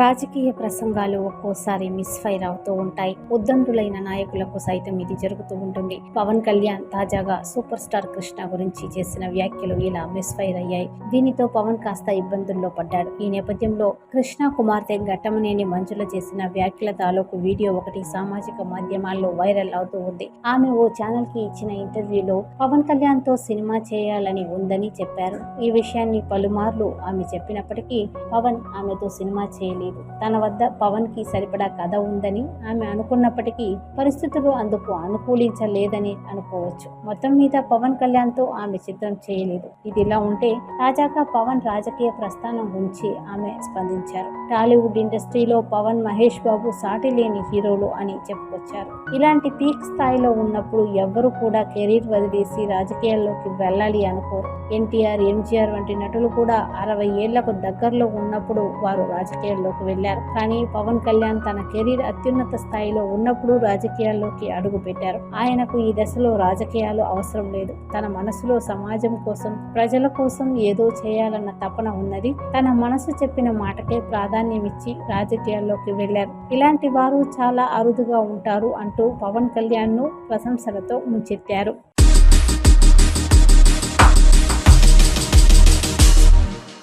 రాజకీయ ప్రసంగాలు ఒక్కోసారి మిస్ ఫైర్ అవుతూ ఉంటాయి. ఉద్దండులైన నాయకులకు సైతం ఇది జరుగుతూ ఉంటుంది. పవన్ కళ్యాణ్ తాజాగా సూపర్ స్టార్ కృష్ణ గురించి చేసిన వ్యాఖ్యలు ఇలా మిస్ ఫైర్ అయ్యాయి. దీనితో పవన్ కాస్త ఇబ్బందుల్లో పడ్డాడు. ఈ నేపథ్యంలో కృష్ణ కుమార్తె ఘట్టమనేని మంచుల చేసిన వ్యాఖ్యల తాలూకు వీడియో ఒకటి సామాజిక మాధ్యమాల్లో వైరల్ అవుతూ ఉంది. ఆమె ఓ ఛానల్కి ఇచ్చిన ఇంటర్వ్యూలో పవన్ కళ్యాణ్తో సినిమా చేయాలని ఉందని చెప్పారు. ఈ విషయాన్ని పలుమార్లు ఆమె చెప్పినప్పటికీ పవన్ ఆమెతో సినిమా చేయలేదు. తన వద్ద పవన్కి సరిపడా కథ ఉందని ఆమె అనుకున్నప్పటికీ పరిస్థితులు అందుకు అనుకూలించలేదని అనుకోవచ్చు. మొత్తం మీద పవన్ కళ్యాణ్తో ఆమె చిత్రం చేయలేదు. ఇది ఇలా ఉంటే తాజాగా పవన్ రాజకీయ ప్రస్థానం గురించి ఆమె స్పందించారు. టాలీవుడ్ ఇండస్ట్రీలో పవన్ మహేష్ బాబు సాటి లేని హీరోలు అని చెప్పుకొచ్చారు. ఇలాంటి పీక్ స్థాయిలో ఉన్నప్పుడు ఎవ్వరు కూడా కెరీర్ వదిలేసి రాజకీయాల్లోకి వెళ్ళాలి అనుకోరు ఎన్టీఆర్ ఎంజీఆర్ వంటి నటులు కూడా అరవై ఏళ్ళకు దగ్గరలో ఉన్నప్పుడు వారు రాజకీయాల్లో రాజకీయాల్లోకి వెళ్ళారు కానీ పవన్ కళ్యాణ్ తన కెరీర్ అత్యున్నత స్థాయిలో ఉన్నప్పుడు రాజకీయాల్లోకి అడుగు పెట్టారు. ఆయనకు ఈ దశలో రాజకీయాలు అవసరం లేదు. తన మనసులో సమాజం కోసం ప్రజల కోసం ఏదో చేయాలన్న తపన ఉన్నది. తన మనసు చెప్పిన మాటకే ప్రాధాన్యమిచ్చి రాజకీయాల్లోకి వెళ్ళారు ఇలాంటి వారు చాలా అరుదుగా ఉంటారు అంటూ పవన్ కళ్యాణ్ను ప్రశంసలతో ముంచెత్తారు.